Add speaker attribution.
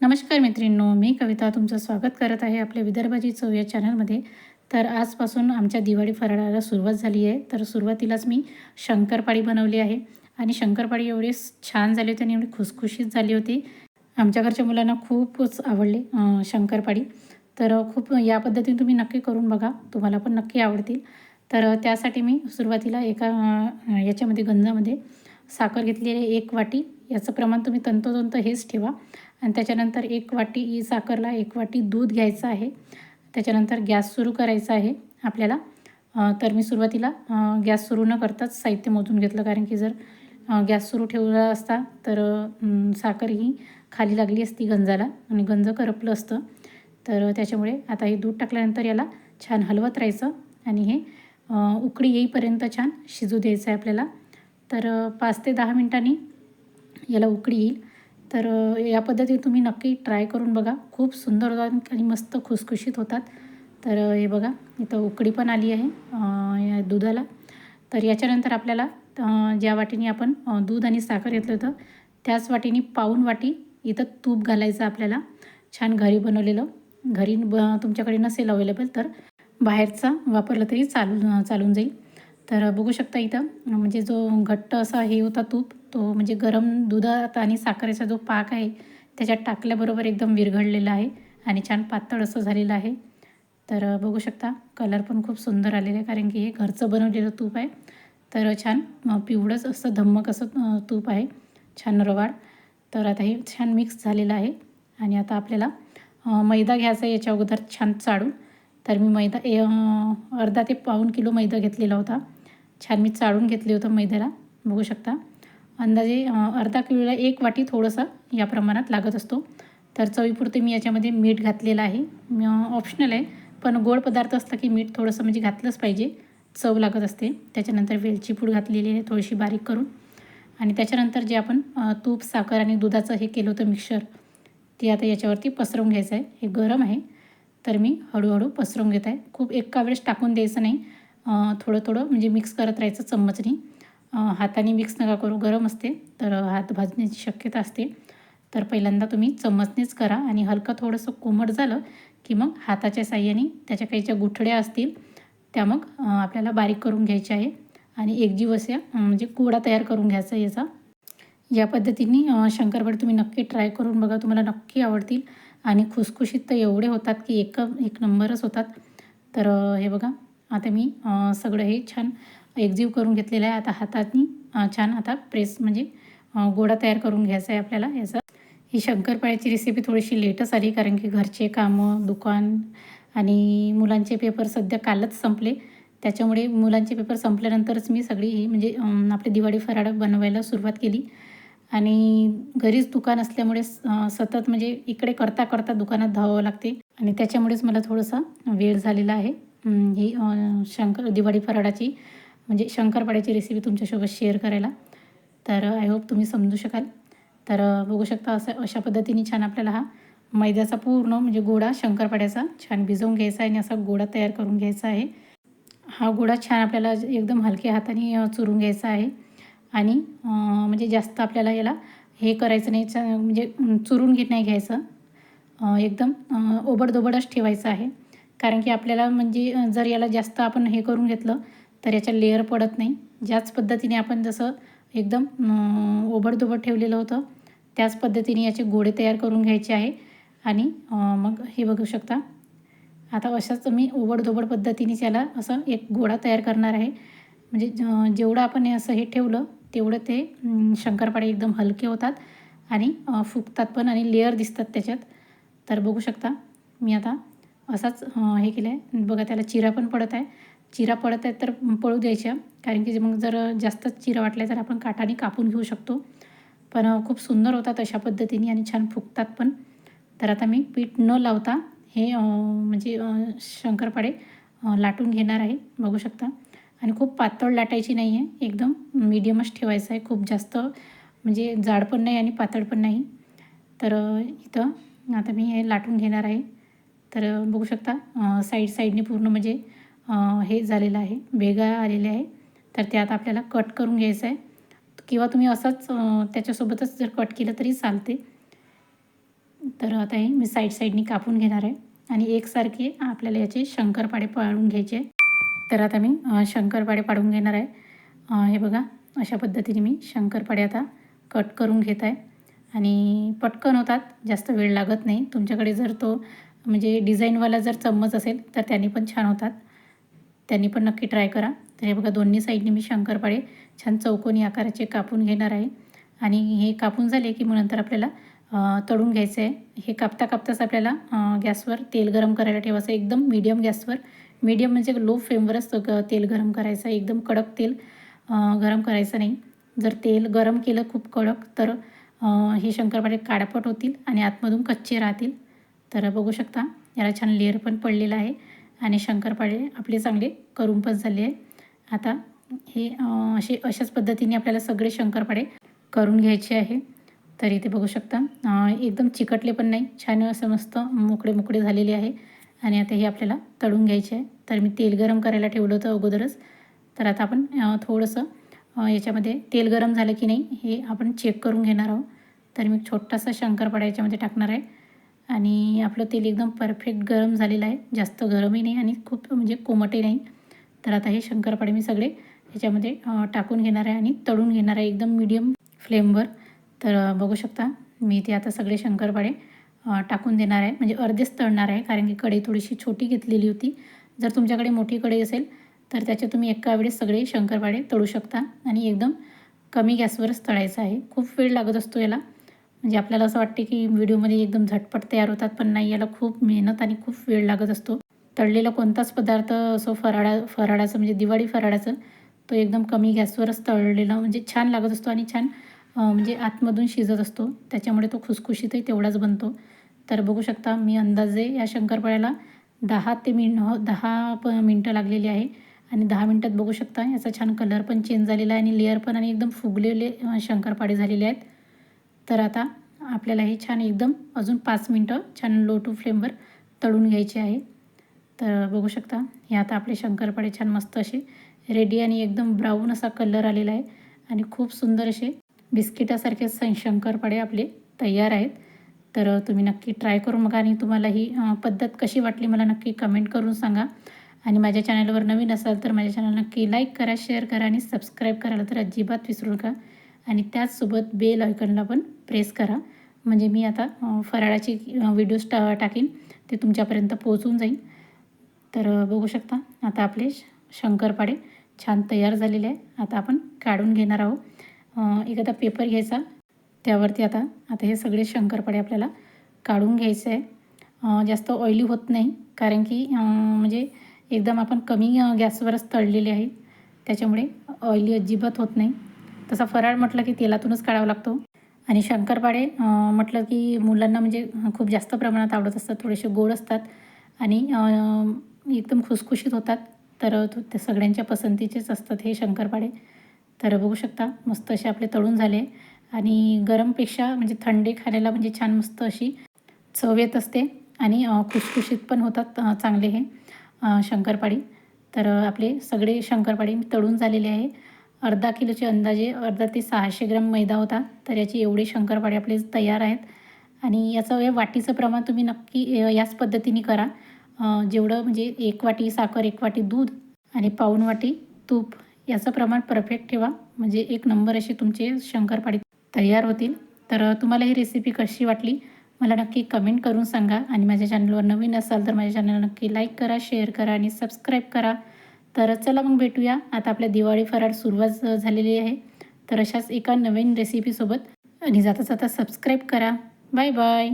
Speaker 1: नमस्कार मैत्रिणींनो मी कविता तुमचं स्वागत करत आहे आपल्या विदर्भाची चव या चॅनलमध्ये. तर आजपासून आमच्या दिवाळी फराळाला सुरुवात झाली आहे. तर सुरुवातीलाच मी शंकरपाळी बनवली आहे. आणि शंकरपाळी एवढी छान झाली होती आणि एवढी खुसखुशीत झाली होती. आमच्या घरच्या मुलांना खूपच आवडले शंकरपाळी. तर खूप या पद्धतीने तुम्ही नक्की करून बघा. तुम्हाला पण नक्की आवडतील. तर त्यासाठी मी सुरुवातीला एका याच्यामध्ये गंजामध्ये साखर घेतलेली आहे एक वाटी. याचं प्रमाण तुम्ही तंतोतंत हेच ठेवा. आणि त्याच्यानंतर एक वाटी साखरला एक वाटी दूध घ्यायचं आहे. त्याच्यानंतर गॅस सुरू करायचा आहे आपल्याला. तर मी सुरुवातीला गॅस सुरू न करताच साहित्य मोजून घेतलं. कारण की जर गॅस सुरू ठेवला असता तर साखर ही खाली लागली असती गंजाला आणि गंज करपलं असतं. तर त्याच्यामुळे आता हे दूध टाकल्यानंतर याला छान हलवत राहायचं आणि हे उकळी येईपर्यंत छान शिजू द्यायचं आहे आपल्याला. तर पाच ते दहा मिनटांनी याला उकळी येईल. तर या पद्धतीने तुम्ही नक्की ट्राय करून बघा. खूप सुंदर होतात आणि मस्त खुसखुशीत होतात. तर हे बघा इथं उकडी पण आली आहे या दुधाला. तर याच्यानंतर आपल्याला ज्या वाटीने आपण दूध आणि साखर घेतलं होतं त्याच वाटीने पाऊन वाटी इथं तूप घालायचं आपल्याला. छान घरी बनवलेलं. घरी ब तुमच्याकडे नसेल अवेलेबल तर बाहेरचा वापरलं तरी चालू चालून जाईल. तर बघू शकता इथं म्हणजे जो घट्ट असा हे होता तूप तो म्हणजे गरम दुधात आणि साखरेचा जो पाक आहे त्याच्यात टाकल्याबरोबर एकदम विरघळलेला आहे आणि छान पातळ असं झालेलं आहे. तर बघू शकता कलर पण खूप सुंदर आलेला आहे कारण की हे घरचं बनवलेलं तूप आहे. तर छान पिवळंच असं धम्मक असं तूप आहे. छान रवाड. तर आता हे छान मिक्स झालेलं आहे आणि आता आपल्याला मैदा घ्यायचा आहे याच्या अगोदर छान चाळून. तर मी मैदा ए अर्धा ते पाऊण किलो मैदा घेतलेला होता. छान मी चाळून घेतले होतं मैद्याला. बघू शकता. अंदाजे अर्धा किलोला एक वाटी थोडंसं या प्रमाणात लागत असतो. तर चवीपुरते मी याच्यामध्ये मीठ घातलेलं आहे. ऑप्शनल आहे पण गोड पदार्थ असला की मीठ थोडंसं म्हणजे घातलंच पाहिजे. चव लागत असते. त्याच्यानंतर वेलची पूड घातलेली आहे थोडीशी बारीक करून. आणि त्याच्यानंतर जे आपण तूप साखर आणि दुधाचं हे केलं होतं मिक्सर ते आता याच्यावरती पसरवून घ्यायचं आहे. हे गरम आहे. तर मी हळूहळू पसरवून घेत आहे. खूप एका वेळेस टाकून द्यायचं नाही. थोडं थोडं म्हणजे मिक्स करत राहायचं चम्मचनी. हाताने मिक्स नका करू गरम असते तर हात भाजण्याची शक्यता असते. तर पहिल्यांदा तुम्ही चम्मचनेच करा आणि हलकं थोडंसं कोमट झालं की मग हाताच्या साह्याने त्याच्या काही ज्या गुठड्या असतील त्या मग आपल्याला बारीक करून घ्यायच्या आहे. आणि एकजीव अशा म्हणजे कोडा तयार करून घ्यायचा याचा. या पद्धतीने अ, तुम्ही नक्की ट्राय करून बघा तुम्हाला नक्की आवडतील. आणि खुसखुशीत तर एवढे होतात की एक एक नंबरच होतात. तर हे बघा आता मी सगळं हे छान एकजीव करून घेतलेलं आहे. आता हातातनी छान आता प्रेस म्हणजे गोडा गोळा तयार करून घ्यायचा आहे आपल्याला. याचा ही शंकरपाळ्याची रेसिपी थोडीशी लेटच आली कारण की घरचे कामं दुकान आणि मुलांचे पेपर सध्या कालच संपले. त्याच्यामुळे मुलांचे पेपर संपल्यानंतरच मी सगळी ही म्हणजे आपली दिवाळी फराळ बनवायला सुरुवात केली. आणि घरीच दुकान असल्यामुळे स- सतत म्हणजे इकडे करता करता दुकानात धावावं लागते. आणि त्याच्यामुळेच मला थोडासा वेळ झालेला आहे. ही शंकर दिवाळी फराळाची म्हणजे शंकरपाड्याची रेसिपी तुमच्यासोबत शेअर करायला. तर आय होप तुम्ही समजू शकाल. तर बघू शकता असं अशा पद्धतीने छान आपल्याला हा मैद्याचा पूर्ण म्हणजे गोळा शंकरपाड्याचा छान भिजवून घ्यायचा आहे आणि असा गोडा तयार करून घ्यायचा आहे. हा गोळा छान आपल्याला एकदम हलक्या हाताने चुरून घ्यायचा आहे. आणि म्हणजे जास्त आपल्याला याला हे करायचं नाही म्हणजे चुरून घेत नाही घ्यायचं. एकदम ओबडदोबडच ठेवायचं आहे. कारण की आपल्याला म्हणजे जर याला जास्त आपण हे करून घेतलं तर याच्या लेअर पडत नाही. ज्याच पद्धतीने आपण जसं एकदम ओबडधोबड ठेवलेलं होतं त्याच पद्धतीने याचे गोळे तयार करून घ्यायचे आहे. आणि मग हे बघू शकता. आता अशाच मी ओबडधोबड पद्धतीने त्याला असं एक गोळा तयार करणार आहे. म्हणजे जेवढं आपण हे असं हे ठेवलं तेवढं ते शंकरपाळे एकदम हलके होतात आणि फुगतात पण आणि लेअर दिसतात त्याच्यात. तर बघू शकता मी आता असाच हे केलं आहे बघा त्याला चिरा पण पडत आहे. चिरा पडत आहेत तर पळू द्यायच्या. कारण की मग जर जास्तच चिरा वाटल्या तर आपण काठाने कापून घेऊ शकतो. पण खूप सुंदर होतात अशा पद्धतीने आणि छान फुगतात पण. तर आता मी पीठ न लावता हे म्हणजे शंकरपाडे शंकरपाळे लाटून घेणार आहे. बघू शकता. आणि खूप पातळ लाटायची नाही आहे. एकदम मीडियमच ठेवायचं आहे. खूप जास्त म्हणजे जाड पण नाही आणि पातळ पण नाही. तर इथं आता मी हे लाटून घेणार आहे. तर बघू शकता साईड साईडने पूर्ण म्हणजे हे झालेलं आहे भेगा आलेले आहे. तर ते आता आपल्याला कट करून घ्यायचं आहे. किंवा तुम्ही असंच त्याच्यासोबतच जर कट केलं तरी चालते. तर आता हे मी साईड साईडनी कापून घेणार आहे. आणि एकसारखे आपल्याला याचे शंकरपाडे पाडून घ्यायचे आहे. तर आता मी शंकरपाडे पाडून घेणार आहे. हे बघा अशा पद्धतीने मी शंकरपाडे आता कट करून घेत आहे. आणि पटकन होतात जास्त वेळ लागत नाही. तुमच्याकडे जर तो म्हणजे डिझाईनवाला जर चम्मच असेल तर त्याने पण छान होतात. त्यांनी पण नक्की ट्राय करा. तर हे बघा दोन्ही साईडने मी शंकरपाळे छान चौकोनी आकाराचे कापून घेणार आहे. आणि हे कापून झाले की मग नंतर आपल्याला तळून घ्यायचं आहे हे कापता कापताच आपल्याला गॅसवर तेल गरम करायला ठेवायचं एकदम मीडियम गॅसवर. मीडियम म्हणजे लो फ्लेमवरच ग- तेल गरम करायचं. आहे एकदम कडक तेल गरम करायचं नाही. जर तेल गरम केलं खूप कडक तर हे शंकरपाळे काळपट होतील आणि आतमधून कच्चे राहतील. तर बघू शकता याला छान लेअर पण पडलेला आहे. आणि शंकरपाळे आपले चांगले करून पण झाले आहे आता हे असे अशाच पद्धतीने आपल्याला सगळे शंकरपाळे करून घ्यायचे आहे. तर इथे बघू शकता एकदम चिकटले पण नाही छान असं मस्त मोकळे मोकळे झालेले आहे. आणि आता हे आपल्याला तळून घ्यायचे आहे. तर मी तेल गरम करायला ठेवलं होतं अगोदरच. तर आता आपण थोडंसं याच्यामध्ये तेल गरम झालं की नाही हे आपण चेक करून घेणार आहोत. तर मी छोटासा शंकरपाडा याच्यामध्ये टाकणार आहे. आणि आपलं तेल एकदम परफेक्ट गरम झालेलं आहे. जास्त गरमही नाही आणि खूप म्हणजे कोमटही नाही. तर आता हे शंकरपाळे मी सगळे याच्यामध्ये टाकून घेणार आहे आणि तळून घेणार आहे एकदम मीडियम फ्लेमवर तर बघू शकता मी ते आता सगळे शंकरपाळे टाकून देणार आहे. म्हणजे अर्धेच तळणार आहे कारण की कढई थोडीशी छोटी घेतलेली होती. जर तुमच्याकडे मोठी कढई असेल तर त्याचे तुम्ही एका वेळेस सगळे शंकरपाळे तळू शकता. आणि एकदम कमी गॅसवरच तळायचं आहे. खूप वेळ लागत असतो याला. म्हणजे आपल्याला असं वाटते की व्हिडिओमध्ये एकदम झटपट तयार होतात पण नाही याला खूप मेहनत आणि खूप वेळ लागत असतो. तळलेला कोणताच पदार्थ असो फराळा फराळाचं म्हणजे दिवाळी फराळाचं तो एकदम कमी गॅसवरच तळलेला म्हणजे छान लागत असतो आणि छान म्हणजे आतमधून शिजत असतो. त्याच्यामुळे तो खुसखुशीतही तेवढाच बनतो. तर बघू शकता मी अंदाजे या शंकरपाळ्याला दहा ते मिन हो, दहा प मिनटं लागलेली आहे. आणि दहा मिनटात बघू शकता याचा छान कलर पण चेंज झालेला आहे आणि लेअर पण आणि एकदम फुगलेले शंकरपाळे झालेले आहेत. तर आता आपल्याला हे छान एकदम अजून पाच मिनटं छान लो टू फ्लेमवर तळून घ्यायचे आहे. तर बघू शकता हे आता आपले शंकरपाळे छान मस्त असे रेडी आणि एकदम ब्राऊन असा कलर आलेला आहे. आणि खूप सुंदर असे बिस्किटासारखे स शंकरपाळे आपले तयार आहेत. तर तुम्ही नक्की ट्राय करून बघा आणि तुम्हाला ही पद्धत कशी वाटली मला नक्की कमेंट करून सांगा. आणि माझ्या चॅनलवर नवीन असाल तर माझ्या चॅनल नक्की लाईक करा शेअर करा आणि सबस्क्राईब करायला तर अजिबात विसरू नका. आणि त्याचसोबत बेल आयकनला पण प्रेस करा. म्हणजे मी आता फराळाची व्हिडिओज टा टाकीन. ते तुमच्यापर्यंत पोहोचून जाईल. तर बघू शकता आता आपले श- शंकरपाडे छान तयार झालेले आहे. आता आपण काढून घेणार आहोत. एखादा पेपर घ्यायचा. त्यावरती आता आता हे सगळे शंकरपाडे आपल्याला काढून घ्यायचे आहे. जास्त ऑइली होत नाही. कारण की म्हणजे एकदम आपण कमी गॅसवरच तळलेले आहे. त्याच्यामुळे ऑइली अजिबात होत नाही. तसा फराळ म्हटलं की तेलातूनच काढावा लागतो. आणि शंकरपाळे म्हटलं की मुलांना म्हणजे खूप जास्त प्रमाणात आवडत असतात थोडेसे गोड असतात आणि एकदम खुसखुशीत होतात. तर ते सगळ्यांच्या पसंतीचेच असतात हे शंकरपाळे. तर बघू शकता मस्त असे आपले तळून झाले आणि गरमपेक्षा म्हणजे थंडी खाण्याला म्हणजे छान मस्त अशी चव येत असते आणि खुसखुशीत पण होतात चांगले हे शंकरपाळी. तर आपले सगळे शंकरपाळी तळून झालेले आहे. अर्धा किलोचे अंदाजे अर्धा ते सहाशे ग्राम मैदा होता. तर याचे एवढे शंकरपाळे आपले तयार आहेत. आणि याचं हे वाटीचं प्रमाण तुम्ही नक्की याच पद्धतीने करा. जेवढं म्हणजे एक वाटी साखर एक वाटी दूध आणि पाऊण वाटी तूप याचं प्रमाण परफेक्ट ठेवा. म्हणजे एक नंबर असे तुमचे शंकरपाळे तयार होतील. तर तुम्हाला ही रेसिपी कशी वाटली? मला नक्की कमेंट करून सांगा. आणि माझ्या चॅनलवर नवीन असाल तर माझ्या चॅनलला नक्की लाईक करा शेअर करा आणि सबस्क्राईब करा. तर चला मग भेटूया. आता आपल्या दिवाळी फराळ सुरुवात झालेली आहे. तर अशाच एका नवीन रेसिपीसोबत आणि जाता जाता सबस्क्राईब करा. Bye bye